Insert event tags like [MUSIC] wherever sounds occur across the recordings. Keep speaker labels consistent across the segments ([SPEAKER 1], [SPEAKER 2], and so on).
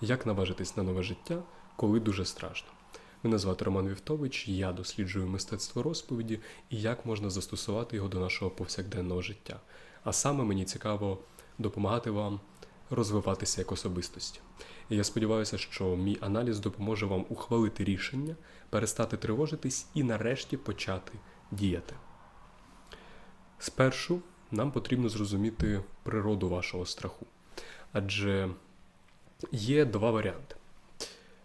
[SPEAKER 1] Як наважитись на нове життя, коли дуже страшно. Мене звати Роман Вівтович, я досліджую мистецтво розповіді і як можна застосувати його до нашого повсякденного життя. А саме мені цікаво допомагати вам розвиватися як особистості. І я сподіваюся, що мій аналіз допоможе вам ухвалити рішення, перестати тривожитись і нарешті почати діяти. Спершу нам потрібно зрозуміти природу вашого страху. Адже є два варіанти.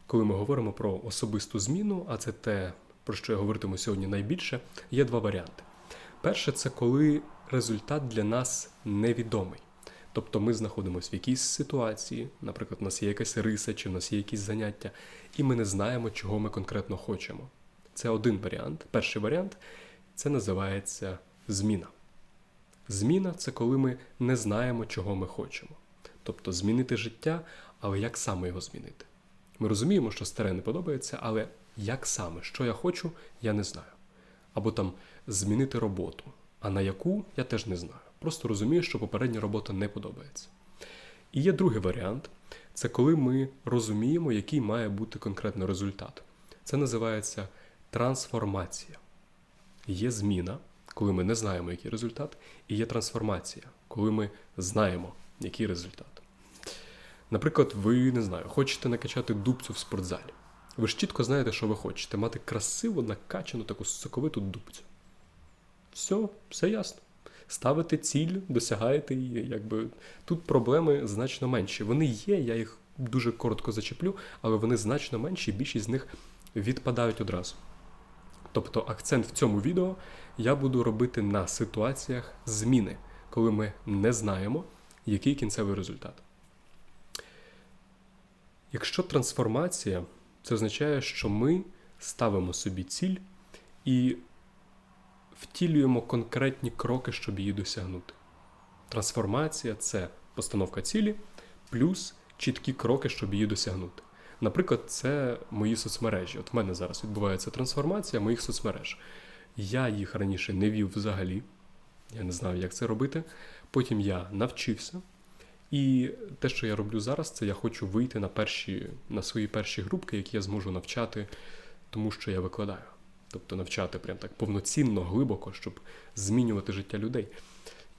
[SPEAKER 1] Коли ми говоримо про особисту зміну, а це те, про що я говоритиму сьогодні найбільше, є два варіанти. Перше, це коли результат для нас невідомий. Тобто ми знаходимося в якійсь ситуації, наприклад, у нас є якась риса, чи в нас є якісь заняття, і ми не знаємо, чого ми конкретно хочемо. Це один варіант. Перший варіант це називається зміна. Зміна це коли ми не знаємо, чого ми хочемо. Тобто змінити життя, але як саме його змінити? Ми розуміємо, що старе не подобається, але як саме, що я хочу, я не знаю. Або там змінити роботу, а на яку я теж не знаю. Просто розумію, що попередня робота не подобається. І є другий варіант це коли ми розуміємо, який має бути конкретний результат. Це називається трансформація. Є зміна, коли ми не знаємо, який результат, і є трансформація, коли ми знаємо, який результат. Наприклад, ви не знаю, хочете накачати дубцю в спортзалі. Ви ж чітко знаєте, що ви хочете мати красиву, накачану таку соковиту дубцю. Все, все ясно. Ставите ціль, досягаєте її. Якби тут проблеми значно менші. Вони є, я їх дуже коротко зачеплю, але вони значно менші, більшість з них відпадають одразу. Тобто акцент в цьому відео я буду робити на ситуаціях зміни, коли ми не знаємо, який кінцевий результат. Якщо трансформація, це означає, що ми ставимо собі ціль і втілюємо конкретні кроки, щоб її досягнути. Трансформація це постановка цілі плюс чіткі кроки, щоб її досягнути. Наприклад, це мої соцмережі. От в мене зараз відбувається трансформація моїх соцмереж. Я їх раніше не вів взагалі, я не знаю, як це робити. Потім я навчився. І те, що я роблю зараз, це я хочу вийти на перші, на свої перші групки, які я зможу навчати, тому що я викладаю. Тобто навчати прям так повноцінно, глибоко, щоб змінювати життя людей.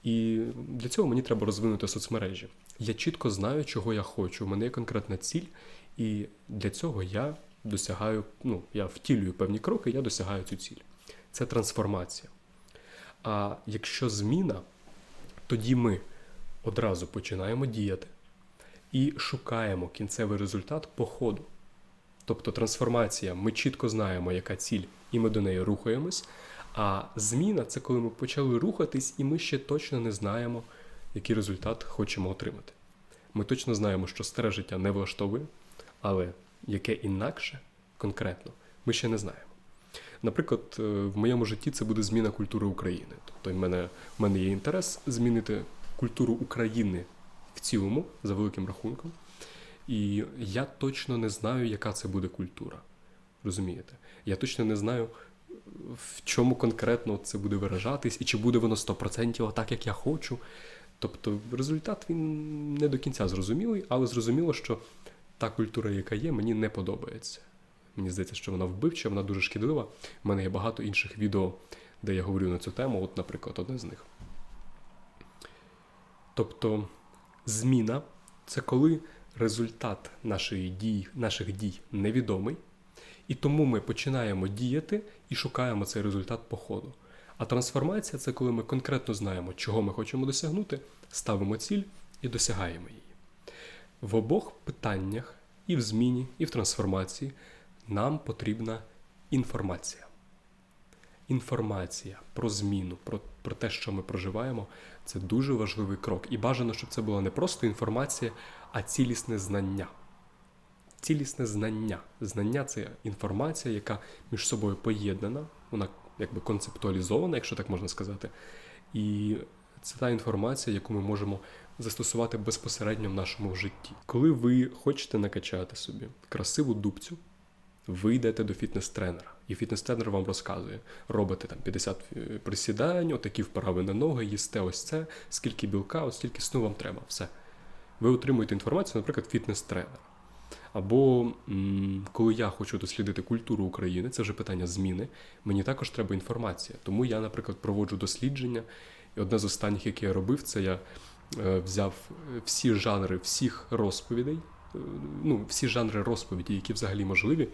[SPEAKER 1] І для цього мені треба розвинути соцмережі. Я чітко знаю, чого я хочу. У мене є конкретна ціль, і для цього я досягаю, ну, я втілюю певні кроки, я досягаю цю ціль. Це трансформація. А якщо зміна, тоді ми одразу починаємо діяти і шукаємо кінцевий результат по ходу. Тобто трансформація, ми чітко знаємо, яка ціль, і ми до неї рухаємось. А зміна це коли ми почали рухатись, і ми ще точно не знаємо, який результат хочемо отримати. Ми точно знаємо, що старе життя не влаштовує, але яке інакше, конкретно, ми ще не знаємо. Наприклад, е, в моєму житті це буде зміна культури України. Тобто, в мене, в мене є інтерес змінити культуру України в цілому, за великим рахунком. І я точно не знаю, яка це буде культура. Розумієте? Я точно не знаю, в чому конкретно це буде виражатись, і чи буде воно 100% так, як я хочу. Тобто результат він не до кінця зрозумілий, але зрозуміло, що та культура, яка є, мені не подобається. Мені здається, що вона вбивча, вона дуже шкідлива. У мене є багато інших відео, де я говорю на цю тему, от, наприклад, одне з них. Тобто зміна це коли результат нашої дій, наших дій невідомий, і тому ми починаємо діяти і шукаємо цей результат по ходу. А трансформація це коли ми конкретно знаємо, чого ми хочемо досягнути, ставимо ціль і досягаємо її. В обох питаннях, і в зміні, і в трансформації, нам потрібна інформація. Інформація про зміну, про, про те, що ми проживаємо, це дуже важливий крок. І бажано, щоб це була не просто інформація, а цілісне знання. Цілісне знання. Знання це інформація, яка між собою поєднана, вона якби концептуалізована, якщо так можна сказати. І це та інформація, яку ми можемо застосувати безпосередньо в нашому житті. Коли ви хочете накачати собі красиву дубцю, ви йдете до фітнес-тренера, і фітнес-тренер вам розказує, робите там 50 присідань, отакі вправи на ноги, їсте ось це, скільки білка, ось стільки сну вам треба, все. Ви отримуєте інформацію, наприклад, фітнес-тренера. Або коли я хочу дослідити культуру України, це вже питання зміни, мені також треба інформація. Тому я, наприклад, проводжу дослідження. І одне з останніх, яке я робив, це я е, взяв всі жанри всіх розповідей, е, ну, всі жанри розповіді, які взагалі можливі.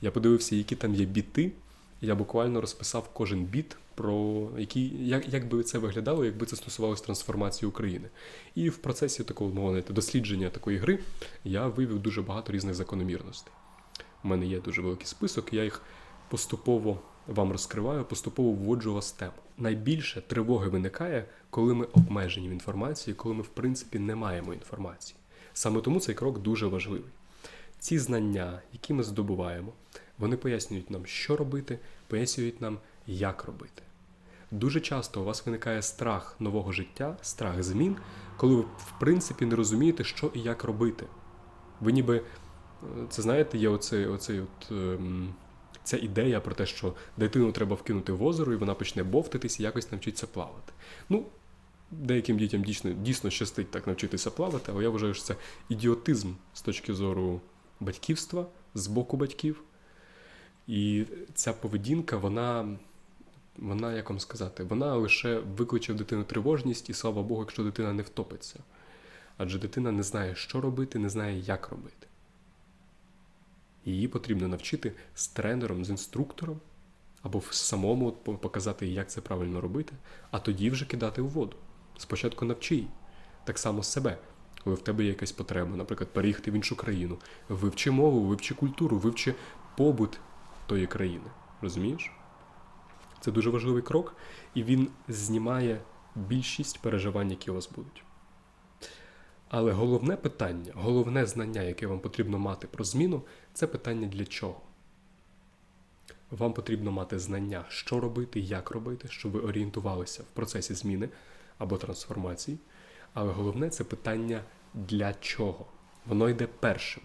[SPEAKER 1] Я подивився, які там є біти. Я буквально розписав кожен біт про який, як, як би це виглядало, якби це стосувалося трансформації України. І в процесі такого мовно, дослідження такої гри я вивів дуже багато різних закономірностей. У мене є дуже великий список, я їх поступово вам розкриваю, поступово вводжу вас тему. Найбільше тривоги виникає, коли ми обмежені в інформації, коли ми, в принципі, не маємо інформації. Саме тому цей крок дуже важливий. Ці знання, які ми здобуваємо, вони пояснюють нам, що робити, пояснюють нам, як робити. Дуже часто у вас виникає страх нового життя, страх змін, коли ви, в принципі, не розумієте, що і як робити. Ви ніби, е, це знаєте, є оцей, оцей от, ем, ця ідея про те, що дитину треба вкинути в озеро, і вона почне бовтатись і якось навчиться плавати. Ну, деяким дітям дійсно, дійсно щастить так навчитися плавати, але я вважаю, що це ідіотизм з точки зору батьківства, з боку батьків. І ця поведінка, вона, вона, як вам сказати, вона лише викличе в дитину тривожність, і слава Богу, якщо дитина не втопиться. Адже дитина не знає, що робити, не знає, як робити. Її потрібно навчити з тренером, з інструктором, або самому показати, як це правильно робити, а тоді вже кидати у воду. Спочатку навчи її. Так само себе. Коли в тебе є якась потреба, наприклад, переїхати в іншу країну, вивчи мову, вивчи культуру, вивчи побут тої країни. Розумієш? Це дуже важливий крок, і він знімає більшість переживань, які у вас будуть. Але головне питання, головне знання, яке вам потрібно мати про зміну, це питання для чого. Вам потрібно мати знання, що робити, як робити, щоб ви орієнтувалися в процесі зміни або трансформації. Але головне це питання для чого. Воно йде першим.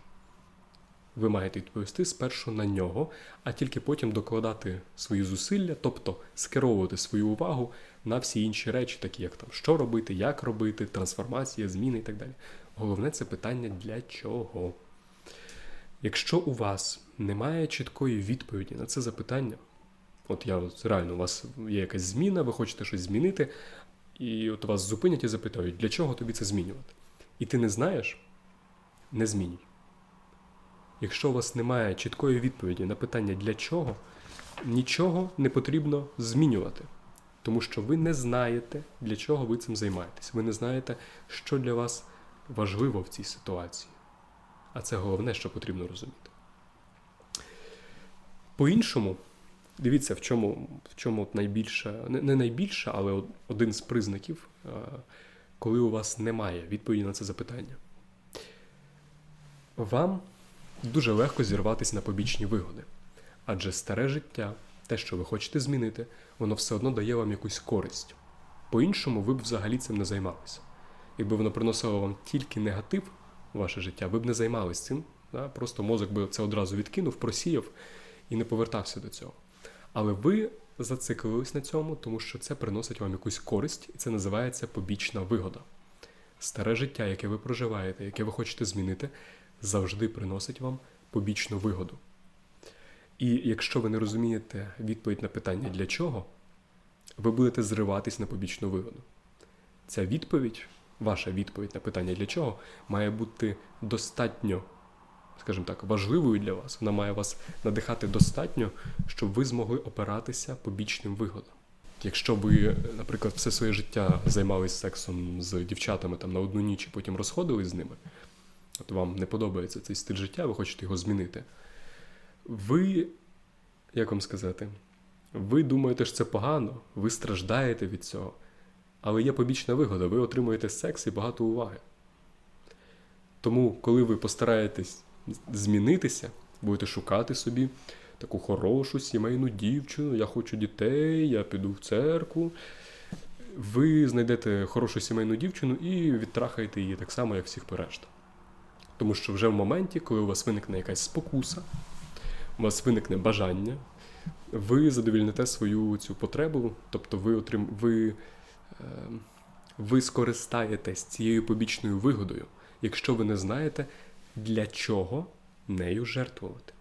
[SPEAKER 1] Ви маєте відповісти спершу на нього, а тільки потім докладати свої зусилля, тобто скеровувати свою увагу на всі інші речі, такі як там що робити, як робити, трансформація, зміни і так далі. Головне це питання для чого. Якщо у вас немає чіткої відповіді на це запитання, от я от реально, у вас є якась зміна, ви хочете щось змінити, і от вас зупинять і запитають, для чого тобі це змінювати? І ти не знаєш, не змінюй. Якщо у вас немає чіткої відповіді на питання для чого, нічого не потрібно змінювати. Тому що ви не знаєте, для чого ви цим займаєтесь. Ви не знаєте, що для вас важливо в цій ситуації. А це головне, що потрібно розуміти. По-іншому, дивіться, в чому в чому найбільше, не найбільше, але один з признаків, коли у вас немає відповіді на це запитання. Вам дуже легко зірватися на побічні вигоди. Адже старе життя, те, що ви хочете змінити, воно все одно дає вам якусь користь. По-іншому, ви б взагалі цим не займалися. Якби воно приносило вам тільки негатив в ваше життя, ви б не займалися цим. Да? Просто мозок би це одразу відкинув, просіяв і не повертався до цього. Але ви зациклились на цьому, тому що це приносить вам якусь користь, і це називається побічна вигода. Старе життя, яке ви проживаєте, яке ви хочете змінити, завжди приносить вам побічну вигоду. І якщо ви не розумієте відповідь на питання для чого, ви будете зриватись на побічну вигоду. Ця відповідь, ваша відповідь на питання для чого, має бути достатньо, скажімо так, важливою для вас. Вона має вас надихати достатньо, щоб ви змогли опиратися побічним вигодам. Якщо ви, наприклад, все своє життя займалися сексом з дівчатами там на одну ніч і потім розходились з ними, от вам не подобається цей стиль життя, ви хочете його змінити. Ви, як вам сказати, ви думаєте, що це погано, ви страждаєте від цього. Але є побічна вигода, ви отримуєте секс і багато уваги. Тому, коли ви постараєтесь змінитися, будете шукати собі таку хорошу сімейну дівчину, я хочу дітей, я піду в церкву. Ви знайдете хорошу сімейну дівчину і відтрахаєте її так само, як всіх решта. Тому що вже в моменті, коли у вас виникне якась спокуса, у вас виникне бажання, ви задовільните свою цю потребу, тобто ви отрим... ви, е... ви скористаєтесь цією побічною вигодою, якщо ви не знаєте, для чого нею жертвувати?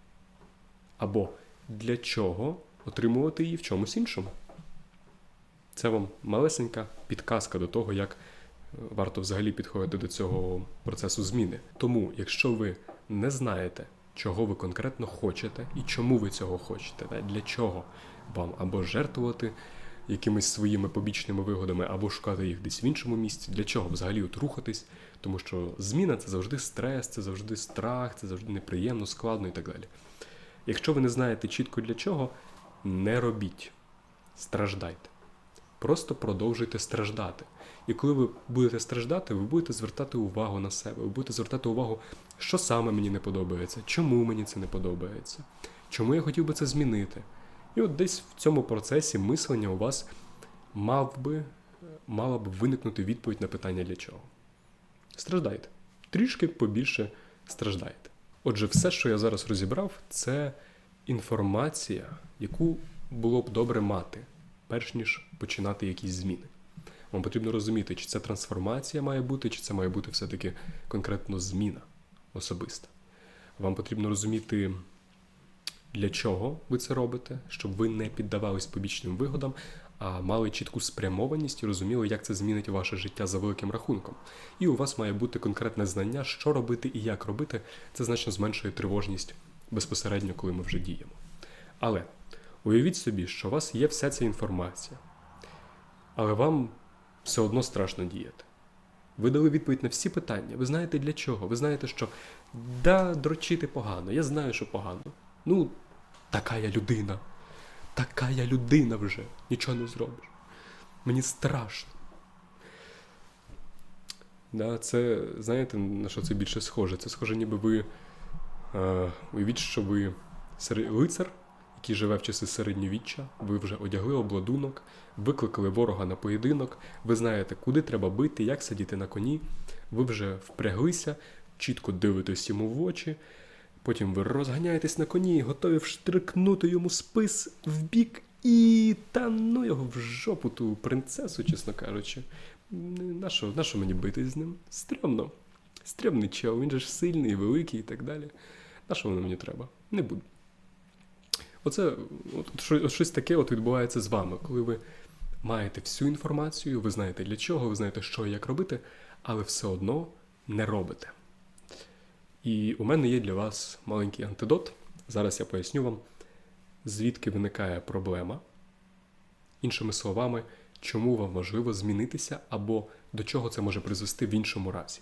[SPEAKER 1] Або для чого отримувати її в чомусь іншому? Це вам малесенька підказка до того, як е, варто взагалі підходити до цього процесу зміни. Тому, якщо ви не знаєте, чого ви конкретно хочете і чому ви цього хочете, для чого вам або жертвувати якимись своїми побічними вигодами, або шукати їх десь в іншому місці, для чого взагалі от рухатись, тому що зміна це завжди стрес, це завжди страх, це завжди неприємно, складно і так далі. Якщо ви не знаєте чітко для чого, не робіть, страждайте. Просто продовжуйте страждати. І коли ви будете страждати, ви будете звертати увагу на себе, ви будете звертати увагу, що саме мені не подобається, чому мені це не подобається, чому я хотів би це змінити. І от десь в цьому процесі мислення у вас мав би, мала б виникнути відповідь на питання для чого. Страждайте. Трішки побільше страждайте. Отже, все, що я зараз розібрав, це інформація, яку було б добре мати, перш ніж починати якісь зміни. Вам потрібно розуміти, чи це трансформація має бути, чи це має бути все-таки конкретно зміна особиста. Вам потрібно розуміти, для чого ви це робите, щоб ви не піддавались побічним вигодам, а мали чітку спрямованість і розуміли, як це змінить ваше життя за великим рахунком. І у вас має бути конкретне знання, що робити і як робити. Це значно зменшує тривожність безпосередньо, коли ми вже діємо. Але уявіть собі, що у вас є вся ця інформація, але вам все одно страшно діяти. Ви дали відповідь на всі питання. Ви знаєте для чого? Ви знаєте, що да, дрочити погано. Я знаю, що погано. Ну, така я людина. Така я людина вже. Нічого не зробиш. Мені страшно. Да, Це, знаєте, на що це більше схоже? Це схоже, ніби ви е, уявіть, що ви лицар, який живе в часи середньовіччя, ви вже одягли обладунок, викликали ворога на поєдинок, ви знаєте, куди треба бити, як сидіти на коні, ви вже впряглися, чітко дивитесь йому в очі. Потім ви розганяєтесь на коні, готові вштрикнути йому спис в бік і та ну його в жопу ту принцесу, чесно кажучи. Нащо нащо мені битись з ним? Стрьомно. Стрьомний чел, він же ж сильний, великий і так далі. На що воно мені треба? Не буду. Оце от, щось таке от відбувається з вами, коли ви маєте всю інформацію, ви знаєте для чого, ви знаєте, що і як робити, але все одно не робите. І у мене є для вас маленький антидот. Зараз я поясню вам, звідки виникає проблема. Іншими словами, чому вам важливо змінитися або до чого це може призвести в іншому разі.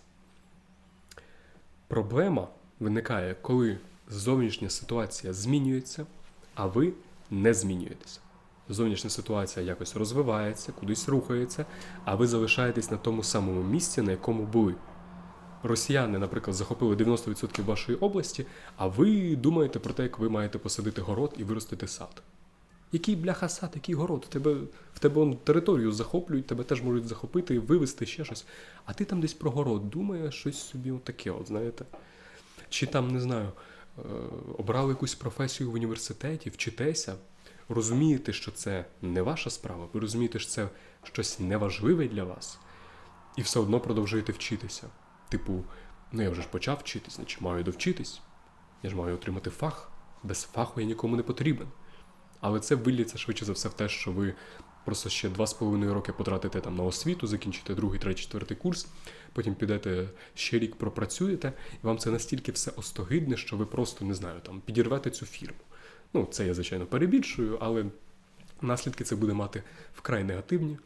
[SPEAKER 1] Проблема виникає, коли зовнішня ситуація змінюється, а ви не змінюєтеся. Зовнішня ситуація якось розвивається, кудись рухається, а ви залишаєтесь на тому самому місці, на якому були росіяни, наприклад, захопили 90% вашої області, а ви думаєте про те, як ви маєте посадити город і виростити сад. Який бляха сад, який город? В тебе в тебе он, територію захоплюють, тебе теж можуть захопити, вивезти ще щось. А ти там десь про город думаєш щось собі таке, от знаєте. Чи там, не знаю, е, обрали якусь професію в університеті, вчитеся, розумієте, що це не ваша справа, ви розумієте, що це щось неважливе для вас, і все одно продовжуєте вчитися. Типу, ну я вже ж почав вчитись, значить маю довчитись. Я ж маю отримати фах. Без фаху я нікому не потрібен. Але це виліться швидше за все в те, що ви просто ще два з половиною роки потратите там на освіту, закінчите другий, третій, четвертий курс, потім підете ще рік пропрацюєте, і вам це настільки все остогидне, що ви просто не знаю, там підірвете цю фірму. Ну, це я, звичайно, перебільшую, але наслідки це буде мати вкрай негативні.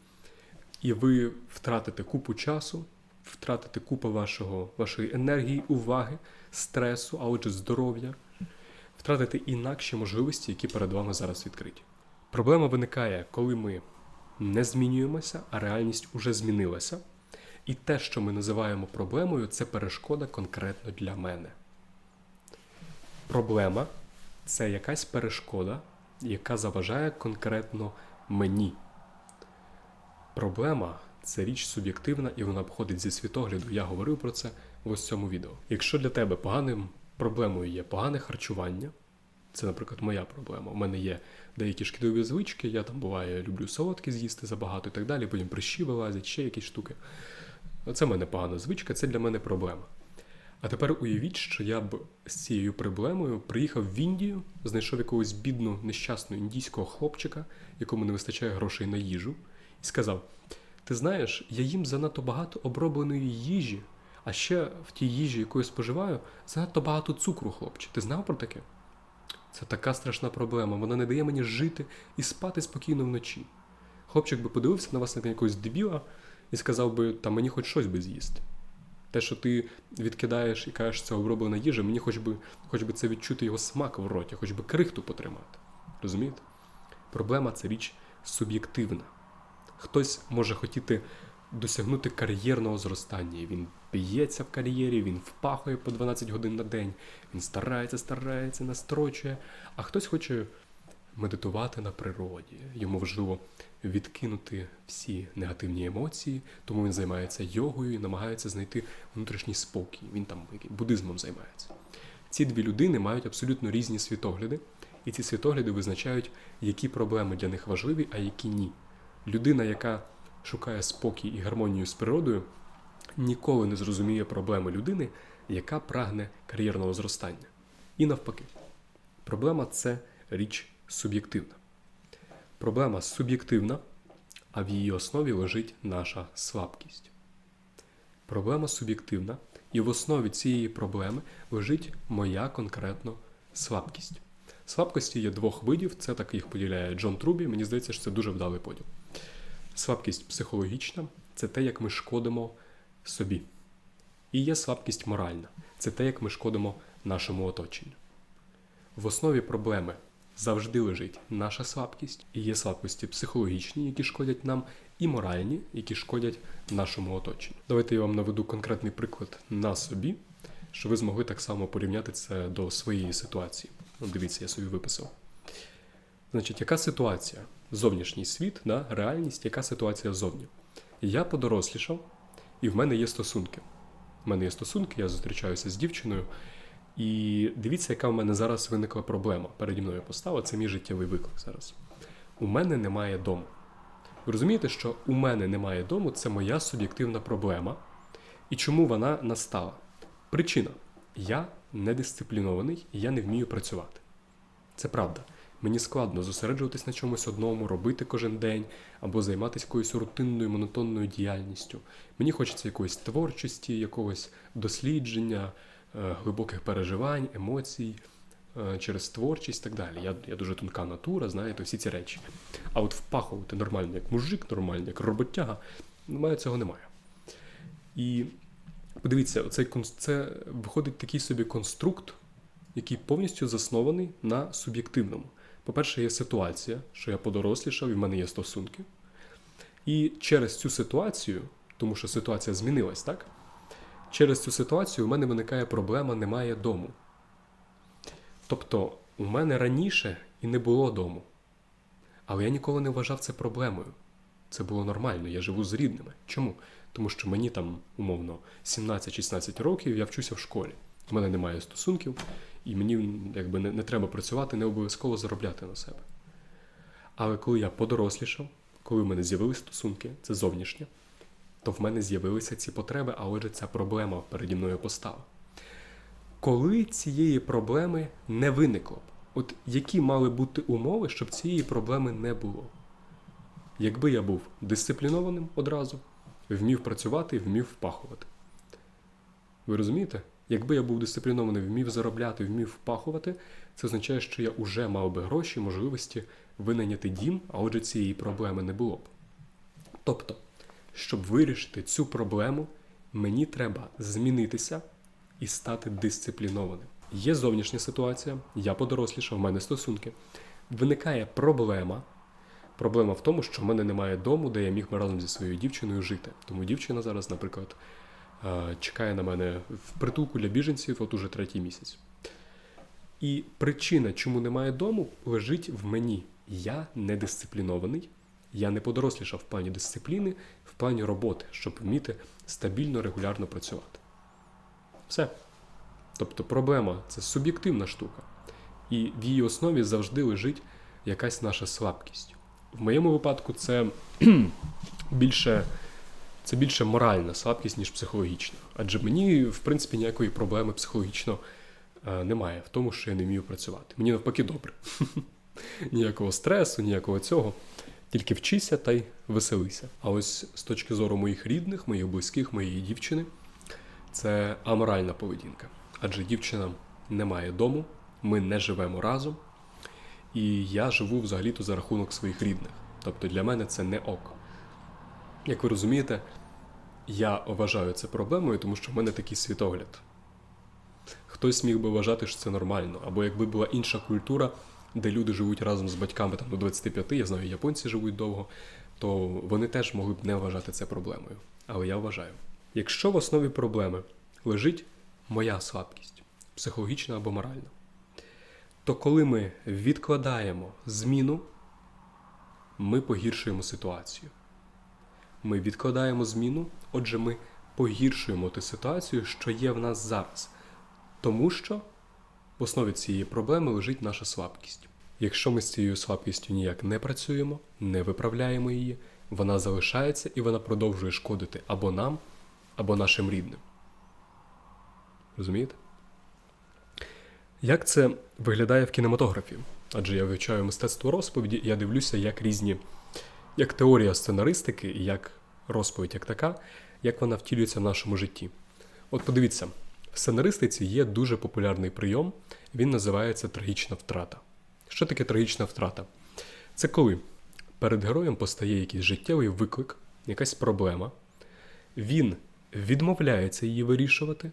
[SPEAKER 1] І ви втратите купу часу, втратити купу вашого, вашої енергії, уваги, стресу, а отже, здоров'я, втратити інакші можливості, які перед вами зараз відкриті. Проблема виникає, коли ми не змінюємося, а реальність уже змінилася. І те, що ми називаємо проблемою, це перешкода конкретно для мене. Проблема це якась перешкода, яка заважає конкретно мені. Проблема це річ суб'єктивна і вона походить зі світогляду. Я говорив про це в ось цьому відео. Якщо для тебе поганим проблемою є погане харчування, це, наприклад, моя проблема. У мене є деякі шкідливі звички, я там буває, люблю солодкі з'їсти забагато і так далі, потім прищі вилазять, ще якісь штуки. Це в мене погана звичка, це для мене проблема. А тепер уявіть, що я б з цією проблемою приїхав в Індію, знайшов якогось бідну, нещасного індійського хлопчика, якому не вистачає грошей на їжу, і сказав: Ти знаєш, я їм занадто багато обробленої їжі, а ще в тій їжі, яку я споживаю, занадто багато цукру, хлопче. Ти знав про таке? Це така страшна проблема. Вона не дає мені жити і спати спокійно вночі. Хлопчик би подивився на вас на якогось дебіла і сказав би, та мені хоч щось би з'їсти. Те, що ти відкидаєш і кажеш, це оброблена їжа, мені хоч би, хоч би це відчути його смак в роті, хоч би крихту потримати. Розумієте? Проблема це річ суб'єктивна. Хтось може хотіти досягнути кар'єрного зростання. Він б'ється в кар'єрі, він впахує по 12 годин на день, він старається, старається, настрочує, а хтось хоче медитувати на природі. Йому важливо відкинути всі негативні емоції, тому він займається йогою і намагається знайти внутрішній спокій. Він там буддизмом займається. Ці дві людини мають абсолютно різні світогляди, і ці світогляди визначають, які проблеми для них важливі, а які ні. Людина, яка шукає спокій і гармонію з природою, ніколи не зрозуміє проблеми людини, яка прагне кар'єрного зростання. І навпаки, проблема це річ суб'єктивна. Проблема суб'єктивна, а в її основі лежить наша слабкість. Проблема суб'єктивна, і в основі цієї проблеми лежить моя конкретно слабкість. Слабкості є двох видів, це так їх поділяє Джон Трубі. Мені здається, що це дуже вдалий поділ. Слабкість психологічна це те, як ми шкодимо собі. І є слабкість моральна це те, як ми шкодимо нашому оточенню. В основі проблеми завжди лежить наша слабкість, і є слабкості психологічні, які шкодять нам, і моральні, які шкодять нашому оточенню. Давайте я вам наведу конкретний приклад на собі, щоб ви змогли так само порівняти це до своєї ситуації. Дивіться, я собі виписав. Значить, яка ситуація? Зовнішній світ, да? реальність, яка ситуація зовні? Я подорослішав, і в мене є стосунки. У мене є стосунки, я зустрічаюся з дівчиною. І дивіться, яка в мене зараз виникла проблема. Переді мною постава, це мій життєвий виклик зараз. У мене немає дому. Ви розумієте, що у мене немає дому це моя суб'єктивна проблема. І чому вона настала? Причина: я недисциплінований і я не вмію працювати. Це правда. Мені складно зосереджуватись на чомусь одному, робити кожен день або займатися якоюсь рутинною, монотонною діяльністю. Мені хочеться якоїсь творчості, якогось дослідження, е, глибоких переживань, емоцій е, через творчість і так далі. Я, я дуже тонка натура, знаєте, всі ці речі. А от впахувати нормально, як мужик, нормально, як роботяга, у цього немає. І подивіться, оцей це виходить такий собі конструкт, який повністю заснований на суб'єктивному. По-перше, є ситуація, що я подорослішав і в мене є стосунки. І через цю ситуацію, тому що ситуація змінилась, так? Через цю ситуацію у мене виникає проблема немає дому. Тобто, у мене раніше і не було дому. Але я ніколи не вважав це проблемою. Це було нормально, я живу з рідними. Чому? Тому що мені там, умовно, 17-16 років, я вчуся в школі. У мене немає стосунків, і мені якби не, не треба працювати, не обов'язково заробляти на себе. Але коли я подорослішав, коли в мене з'явилися стосунки, це зовнішнє, то в мене з'явилися ці потреби, а отже, ця проблема переді мною постала. Коли цієї проблеми не виникло б, от які мали бути умови, щоб цієї проблеми не було? Якби я був дисциплінованим одразу, вмів працювати, вмів впахувати. Ви розумієте? Якби я був дисциплінований, вмів заробляти, вмів впахувати, це означає, що я вже мав би гроші, можливості винайняти дім, а отже, цієї проблеми не було б. Тобто, щоб вирішити цю проблему, мені треба змінитися і стати дисциплінованим. Є зовнішня ситуація, я подорослішав, в мене стосунки. Виникає проблема. Проблема в тому, що в мене немає дому, де я міг би разом зі своєю дівчиною жити. Тому дівчина зараз, наприклад, чекає на мене в притулку для біженців от уже третій місяць. І причина, чому немає дому, лежить в мені. Я недисциплінований, я не подорослішав в плані дисципліни, в плані роботи, щоб вміти стабільно, регулярно працювати. Все. Тобто проблема це суб'єктивна штука. І в її основі завжди лежить якась наша слабкість. В моєму випадку це [CLEARS THROAT] більше це більше моральна слабкість, ніж психологічна. Адже мені, в принципі, ніякої проблеми психологічно е, немає в тому, що я не вмію працювати. Мені навпаки добре. [LAUGHS] Ніякого стресу, ніякого цього. Тільки вчися та й веселися. А ось з точки зору моїх рідних, моїх близьких, моєї дівчини, це аморальна поведінка. Адже дівчина не має дому, ми не живемо разом, і я живу взагалі-то за рахунок своїх рідних. Тобто для мене це не ок. Як ви розумієте, я вважаю це проблемою, тому що в мене такий світогляд. Хтось міг би вважати, що це нормально, або якби була інша культура, де люди живуть разом з батьками там, до 25, я знаю, японці живуть довго, то вони теж могли б не вважати це проблемою. Але я вважаю. Якщо в основі проблеми лежить моя слабкість, психологічна або моральна, то коли ми відкладаємо зміну, ми погіршуємо ситуацію. Ми відкладаємо зміну, отже, ми погіршуємо ту ситуацію, що є в нас зараз. Тому що в основі цієї проблеми лежить наша слабкість. Якщо ми з цією слабкістю ніяк не працюємо, не виправляємо її, вона залишається і вона продовжує шкодити або нам, або нашим рідним. Розумієте? Як це виглядає в кінематографі? Адже я вивчаю мистецтво розповіді, і я дивлюся, як різні, як теорія сценаристики, і як розповідь як така, як вона втілюється в нашому житті. От подивіться, в сценаристиці є дуже популярний прийом, він називається трагічна втрата. Що таке трагічна втрата? Це коли перед героєм постає якийсь життєвий виклик, якась проблема, він відмовляється її вирішувати,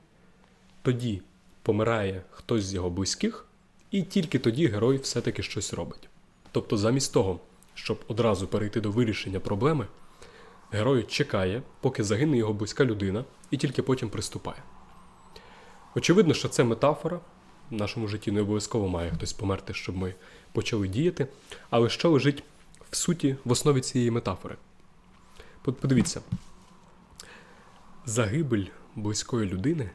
[SPEAKER 1] тоді помирає хтось з його близьких, і тільки тоді герой все-таки щось робить. Тобто, замість того, щоб одразу перейти до вирішення проблеми, герой чекає, поки загине його близька людина, і тільки потім приступає. Очевидно, що це метафора. В нашому житті не обов'язково має хтось померти, щоб ми почали діяти. Але що лежить в суті в основі цієї метафори? Подивіться, загибель близької людини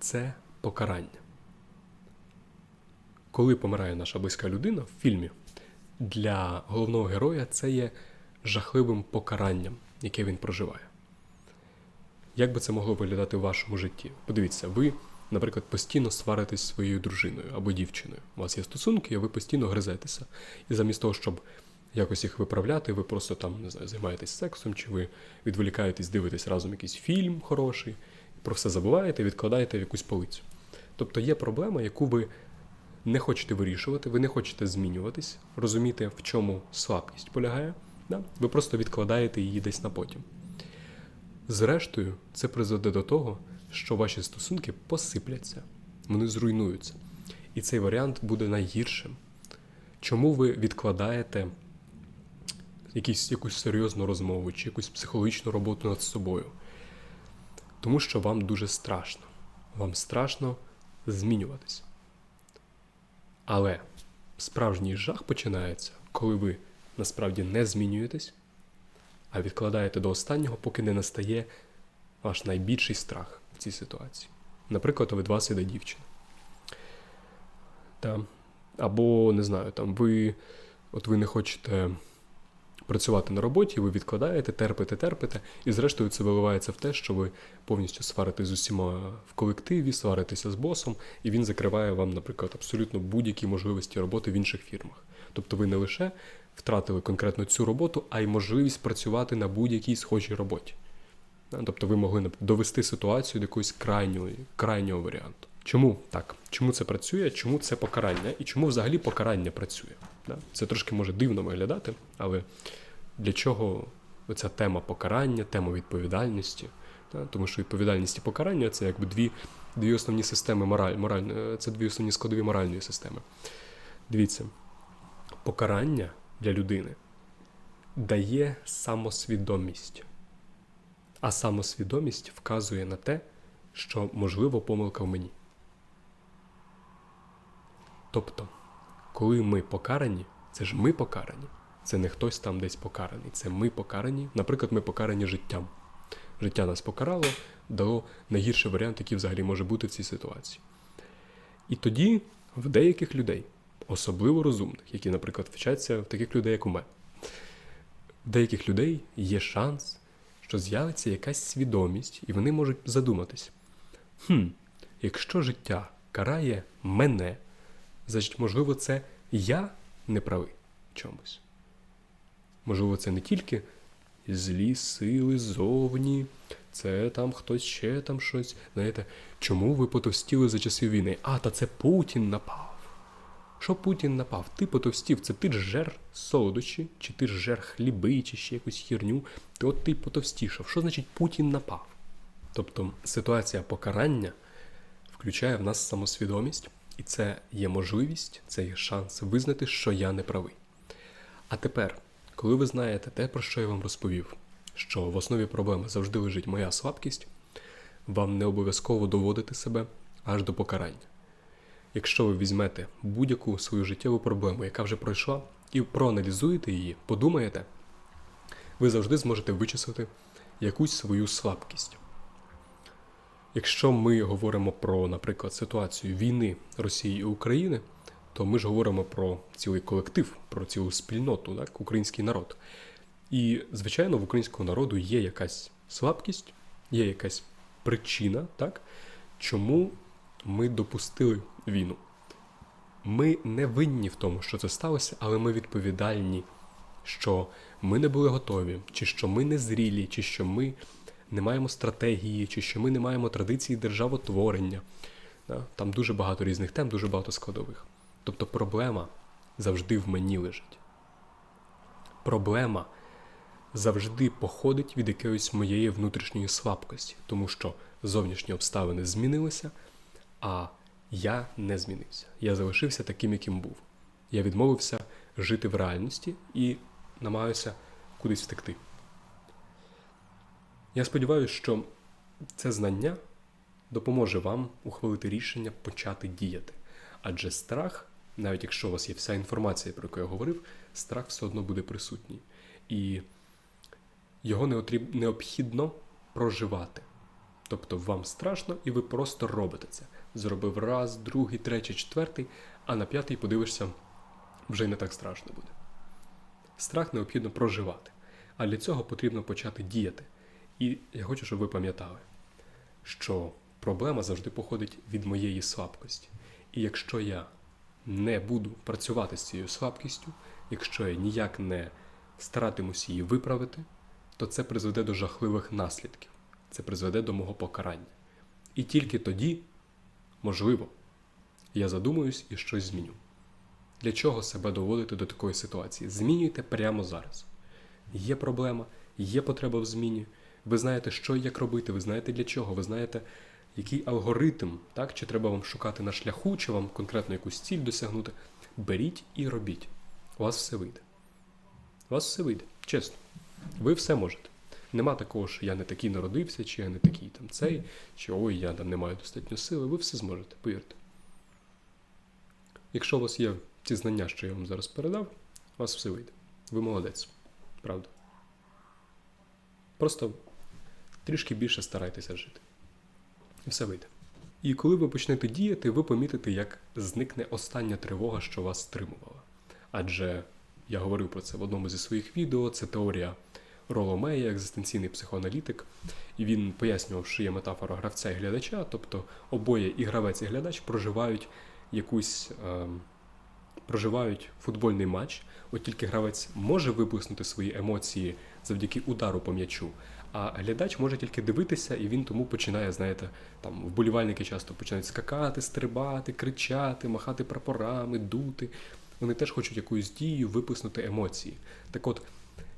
[SPEAKER 1] це покарання. Коли помирає наша близька людина в фільмі, для головного героя це є жахливим покаранням, яке він проживає. Як би це могло виглядати в вашому житті? Подивіться, ви, наприклад, постійно сваритесь своєю дружиною або дівчиною. У вас є стосунки, і ви постійно гризетеся. І замість того, щоб якось їх виправляти, ви просто там не знаю, займаєтесь сексом, чи ви відволікаєтесь, дивитесь разом якийсь фільм хороший, про все забуваєте, відкладаєте в якусь полицю. Тобто є проблема, яку ви не хочете вирішувати, ви не хочете змінюватись, розуміти, в чому слабкість полягає. Да? Ви просто відкладаєте її десь на потім. Зрештою, це призведе до того, що ваші стосунки посипляться, вони зруйнуються. І цей варіант буде найгіршим. Чому ви відкладаєте якісь, якусь серйозну розмову чи якусь психологічну роботу над собою? Тому що вам дуже страшно. Вам страшно змінюватися. Але справжній жах починається, коли ви насправді не змінюєтесь, а відкладаєте до останнього, поки не настає ваш найбільший страх в цій ситуації. Наприклад, від вас іде дівчина. Та, або, не знаю, там ви, от ви не хочете працювати на роботі, ви відкладаєте, терпите, терпите, і зрештою це виливається в те, що ви повністю сваритесь з усіма в колективі, сваритеся з босом, і він закриває вам, наприклад, абсолютно будь-які можливості роботи в інших фірмах. Тобто ви не лише втратили конкретно цю роботу, а й можливість працювати на будь-якій схожій роботі. Тобто ви могли довести ситуацію до якогось крайнього, крайнього варіанту. Чому так? Чому це працює? Чому це покарання? І чому взагалі покарання працює? Це трошки може дивно виглядати, але для чого оця тема покарання, тема відповідальності? Тому що відповідальність і покарання це якби дві дві основні системи мораль, мораль, це дві основні складові моральної системи. Дивіться, покарання для людини дає самосвідомість. А самосвідомість вказує на те, що можливо помилка в мені. Тобто, коли ми покарані, це ж ми покарані, це не хтось там десь покараний, це ми покарані. Наприклад, ми покарані життям. Життя нас покарало, дало найгірший варіант, який взагалі може бути в цій ситуації. І тоді в деяких людей, особливо розумних, які, наприклад, вчаться в таких людей, як у мене, в деяких людей є шанс що з'явиться якась свідомість, і вони можуть задуматись: хм, якщо життя карає мене, значить, можливо, це я не правий в чомусь. Можливо, це не тільки злі сили зовні, це там хтось ще там щось. Знаєте, чому ви потовстіли за часів війни? А, та це Путін напав. Що Путін напав? Ти потовстів, це ти ж жер солодощі, чи ти ж жер хліби, чи ще якусь хірню. Ти от ти потовстішав. Що значить Путін напав? Тобто ситуація покарання включає в нас самосвідомість, і це є можливість, це є шанс визнати, що я не правий. А тепер, коли ви знаєте те, про що я вам розповів, що в основі проблеми завжди лежить моя слабкість, вам не обов'язково доводити себе аж до покарання. Якщо ви візьмете будь-яку свою життєву проблему, яка вже пройшла, і проаналізуєте її, подумаєте, ви завжди зможете вичислити якусь свою слабкість. Якщо ми говоримо про, наприклад, ситуацію війни Росії і України, то ми ж говоримо про цілий колектив, про цілу спільноту, так, український народ. І, звичайно, в українського народу є якась слабкість, є якась причина, так, чому ми допустили війну. Ми не винні в тому, що це сталося, але ми відповідальні, що ми не були готові, чи що ми не зрілі, чи що ми не маємо стратегії, чи що ми не маємо традиції державотворення. Там дуже багато різних тем, дуже багато складових. Тобто проблема завжди в мені лежить. Проблема завжди походить від якоїсь моєї внутрішньої слабкості, тому що зовнішні обставини змінилися, а я не змінився. Я залишився таким, яким був. Я відмовився жити в реальності і намагаюся кудись втекти. Я сподіваюся, що це знання допоможе вам ухвалити рішення почати діяти. Адже страх, навіть якщо у вас є вся інформація, про яку я говорив, страх все одно буде присутній. І його необхідно проживати. Тобто вам страшно, і ви просто робите це. Зробив раз, другий, третій, четвертий, а на п'ятий подивишся, вже й не так страшно буде. Страх необхідно проживати. А для цього потрібно почати діяти. І я хочу, щоб ви пам'ятали, що проблема завжди походить від моєї слабкості. І якщо я не буду працювати з цією слабкістю, якщо я ніяк не старатимусь її виправити, то це призведе до жахливих наслідків. Це призведе до мого покарання. І тільки тоді, можливо, я задумаюсь і щось зміню. Для чого себе доводити до такої ситуації? Змінюйте прямо зараз. Є проблема, є потреба в зміні. Ви знаєте, що і як робити, ви знаєте для чого, ви знаєте, який алгоритм, так? чи треба вам шукати на шляху, чи вам конкретно якусь ціль досягнути. Беріть і робіть. У вас все вийде. У вас все вийде, чесно. Ви все можете. Нема такого, що я не такий народився, чи я не такий там цей, чи ой, я там не маю достатньо сили. Ви все зможете, повірте. Якщо у вас є ті знання, що я вам зараз передав, у вас все вийде. Ви молодець. Правда. Просто трішки більше старайтеся жити. І все вийде. І коли ви почнете діяти, ви помітите, як зникне остання тривога, що вас стримувала. Адже я говорив про це в одному зі своїх відео, це теорія Роло Мея, екзистенційний психоаналітик, і він пояснював, що є метафора гравця і глядача, тобто обоє і гравець, і глядач проживають якусь. Е, проживають футбольний матч, от тільки гравець може виплеснути свої емоції завдяки удару по м'ячу, а глядач може тільки дивитися, і він тому починає, знаєте, там вболівальники часто починають скакати, стрибати, кричати, махати прапорами, дути. Вони теж хочуть якоюсь дією виплеснути емоції. Так от,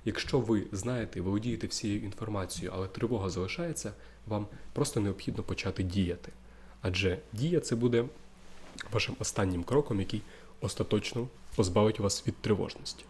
[SPEAKER 1] якщо ви знаєте, володієте всією інформацією, але тривога залишається, вам просто необхідно почати діяти. Адже дія це буде вашим останнім кроком, який остаточно позбавить вас від тривожності.